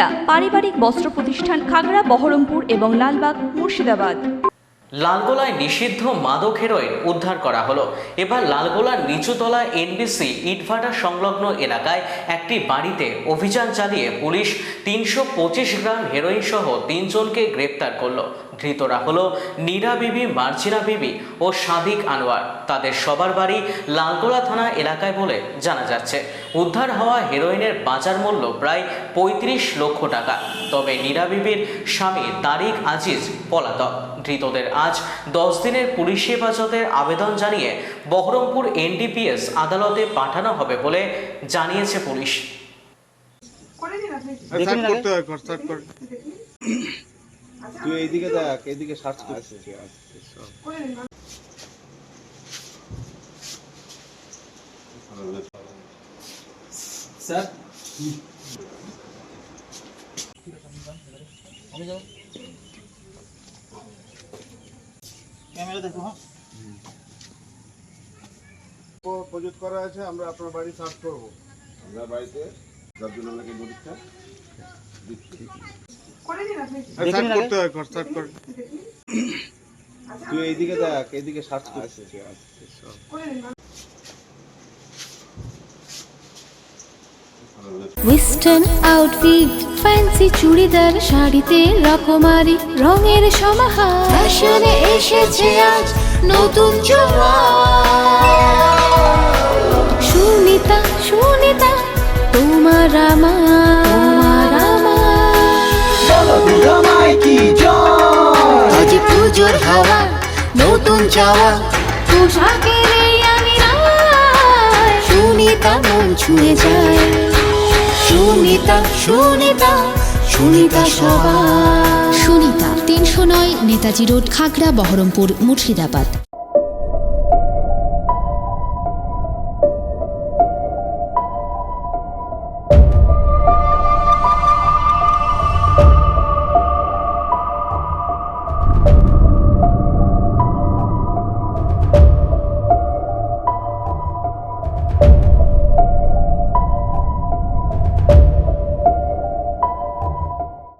সুনিতা পারিবারিক বস্ত্র প্রতিষ্ঠান খাগড়া, বহরমপুর এবং লালবাগ, মুর্শিদাবাদ। লালগোলায় নিষিদ্ধ মাদক হেরোইন উদ্ধার করা হলো। এবার লালগোলার নিচুতলা এনবিসি ইটভাটা সংলগ্ন এলাকায় একটি বাড়িতে অভিযান চালিয়ে পুলিশ তিনশো পঁচিশ গ্রাম হেরোইন সহ তিনজনকে গ্রেপ্তার করল। ধৃতরা হলো নীরা বিবি মার্জিনা বিবি ও সাদিক আনোয়ার। তাদের সবার বাড়ি লালগোলা থানা এলাকায় বলে জানা যাচ্ছে। উদ্ধার হওয়া হেরোইনের বাজার মূল্য প্রায় পঁয়ত্রিশ লক্ষ টাকা। তবে নীরা বিবির স্বামী তারিক আজিজ পলাতক। ধৃতদের আজ দশ দিনের পুলিশ হেফাজতের আবেদন জানিয়ে বহরমপুর এনডিপিএস আদালতে পাঠানো হবে বলে জানিয়েছে পুলিশ। তুই এইদিকে দেখ এইদিকে সার্চ করছিস স্যার? ক্যামেরা দেখো হ্যাঁ। করা আছে আমরা আপনার বাড়ি সার্চ করব। আমরা বাড়িতে আমাকে নোটিশটা স্টার্ট করতে হয় কর কর। তুই এইদিকে দেখ এইদিকে সার্চ করছিস ওয়েস্টার্ন আউটফিট ফ্যান্সি চুড়িদার শাড়িতে রকমারি রঙের সমাহার। ফ্যাশনে এসেছে আজ নতুন সুনিতা নতুন চাওয়া। পোশাকের এই আমি সুনিতা মন ছুঁয়ে যায়। সুনিতা সুনিতা সুনিতা সবার। সুনিতা তিনশো নয় নেতাজি রোড খাগড়া বহরমপুর মুর্শিদাবাদ।